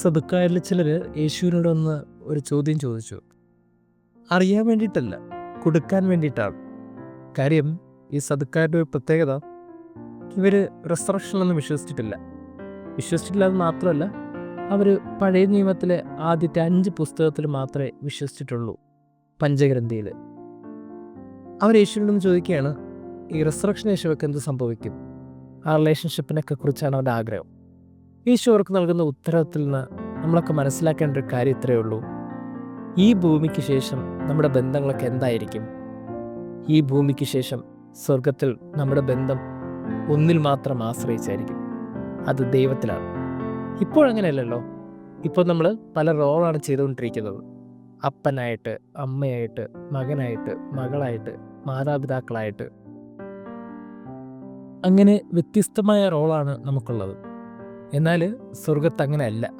സദുക്കാരിൽ ചിലർ യേശുവിനോട് വന്ന് ഒരു ചോദ്യം ചോദിച്ചു. അറിയാൻ വേണ്ടിയിട്ടല്ല കൊടുക്കാൻ വേണ്ടിയിട്ടാണ്. കാര്യം ഈ സദുക്കാരുടെ ഒരു പ്രത്യേകത ഇവർ റിസറക്ഷനിലൊന്നും വിശ്വസിച്ചിട്ടില്ല. വിശ്വസിച്ചിട്ടില്ല മാത്രമല്ല അവർ പഴയ നിയമത്തിലെ ആദ്യത്തെ അഞ്ച് പുസ്തകത്തിൽ മാത്രമേ വിശ്വസിച്ചിട്ടുള്ളൂ പഞ്ചഗ്രന്ഥിയിൽ. അവർ യേശുവിനോട് ചോദിക്കുകയാണ് ഈ റിസറക്ഷൻ യേശുവൊക്കെ എന്ത് സംഭവിക്കും? ആ റിലേഷൻഷിപ്പിനൊക്കെ കുറിച്ചാണ് അവരുടെ ആഗ്രഹം. ഈശോ അവർക്ക് നൽകുന്ന ഉത്തരത്തിൽ നിന്ന് നമ്മളൊക്കെ മനസ്സിലാക്കേണ്ട ഒരു കാര്യം ഇത്രയേ ഉള്ളൂ. ഈ ഭൂമിക്ക് ശേഷം നമ്മുടെ ബന്ധങ്ങളൊക്കെ എന്തായിരിക്കും? ഈ ഭൂമിക്ക് ശേഷം സ്വർഗത്തിൽ നമ്മുടെ ബന്ധം ഒന്നിൽ മാത്രം ആശ്രയിച്ചായിരിക്കും. അത് ദൈവത്തിലാണ്. ഇപ്പോഴങ്ങനെയല്ലല്ലോ ഇപ്പോൾ നമ്മൾ പല റോളാണ് ചെയ്തുകൊണ്ടിരിക്കുന്നത്. അപ്പനായിട്ട് അമ്മയായിട്ട് മകനായിട്ട് മകളായിട്ട് മാതാപിതാക്കളായിട്ട്. അങ്ങനെ വ്യത്യസ്തമായ റോളാണ് നമുക്കുള്ളത്. എന്നാൽ സ്വർഗത്ത് അങ്ങനെയല്ല.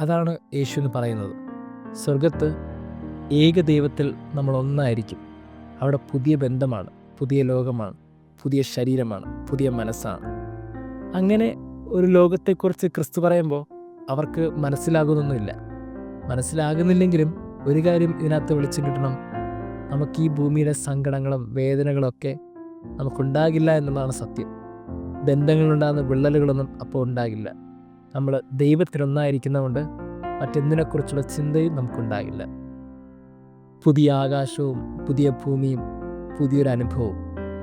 അതാണ് യേശു എന്ന് പറയുന്നത്. സ്വർഗത്ത് ഏക ദൈവത്തിൽ നമ്മൾ ഒന്നായിരിക്കും. അവിടെ പുതിയ ബന്ധമാണ് പുതിയ ലോകമാണ് പുതിയ ശരീരമാണ് പുതിയ മനസ്സാണ്. അങ്ങനെ ഒരു ലോകത്തെക്കുറിച്ച് ക്രിസ്തു പറയുമ്പോൾ അവർക്ക് മനസ്സിലാകുന്നൊന്നുമില്ല. മനസ്സിലാകുന്നില്ലെങ്കിലും ഒരു കാര്യം ഇതിനകത്ത് വിളിച്ചു കിട്ടണം. നമുക്ക് ഈ ഭൂമിയിലെ സങ്കടങ്ങളും വേദനകളൊക്കെ നമുക്കുണ്ടാകില്ല എന്നുള്ളതാണ് സത്യം. ബന്ധങ്ങളുണ്ടാകുന്ന വിള്ളലുകളൊന്നും അപ്പോൾ ഉണ്ടാകില്ല. നമ്മൾ ദൈവത്തിനൊന്നായിരിക്കുന്നതുകൊണ്ട് മറ്റെന്തിനെക്കുറിച്ചുള്ള ചിന്തയും നമുക്കുണ്ടാകില്ല. പുതിയ ആകാശവും പുതിയ ഭൂമിയും പുതിയൊരു അനുഭവവും.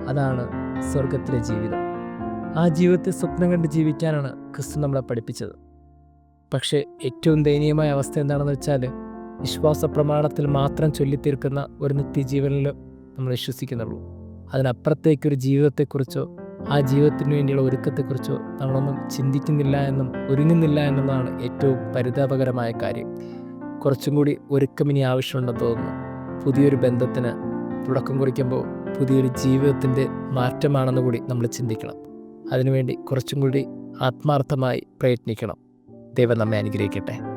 അതാണ് സ്വർഗത്തിലെ ജീവിതം. ആ ജീവിതത്തെ സ്വപ്നം കണ്ട് ജീവിക്കാനാണ് ക്രിസ്തു നമ്മളെ പഠിപ്പിച്ചത്. പക്ഷേ ഏറ്റവും ദയനീയമായ അവസ്ഥ എന്താണെന്ന് വെച്ചാൽ വിശ്വാസ പ്രമാണത്തിൽ മാത്രം ചൊല്ലിത്തീർക്കുന്ന ഒരു നിത്യജീവനിൽ നമ്മൾ വിശ്വസിക്കുന്നുള്ളൂ. അതിനപ്പുറത്തേക്കൊരു ജീവിതത്തെക്കുറിച്ചോ ആ ജീവിതത്തിന് വേണ്ടിയുള്ള ഒരുക്കത്തെക്കുറിച്ചോ നമ്മളൊന്നും ചിന്തിക്കുന്നില്ല എന്നും ഒരുങ്ങുന്നില്ല എന്നതാണ് ഏറ്റവും പരിതാപകരമായ കാര്യം. കുറച്ചും കൂടി ഒരുക്കം ഇനി ആവശ്യമുണ്ടെന്ന് തോന്നുന്നു. പുതിയൊരു ബന്ധത്തിന് തുടക്കം കുറിക്കുമ്പോൾ പുതിയൊരു ജീവിതത്തിന്റെ മാറ്റമാണെന്ന് കൂടി നമ്മൾ ചിന്തിക്കണം. അതിനുവേണ്ടി കുറച്ചും കൂടി ആത്മാർത്ഥമായി പ്രയത്നിക്കണം. ദൈവം നമ്മെ അനുഗ്രഹിക്കട്ടെ.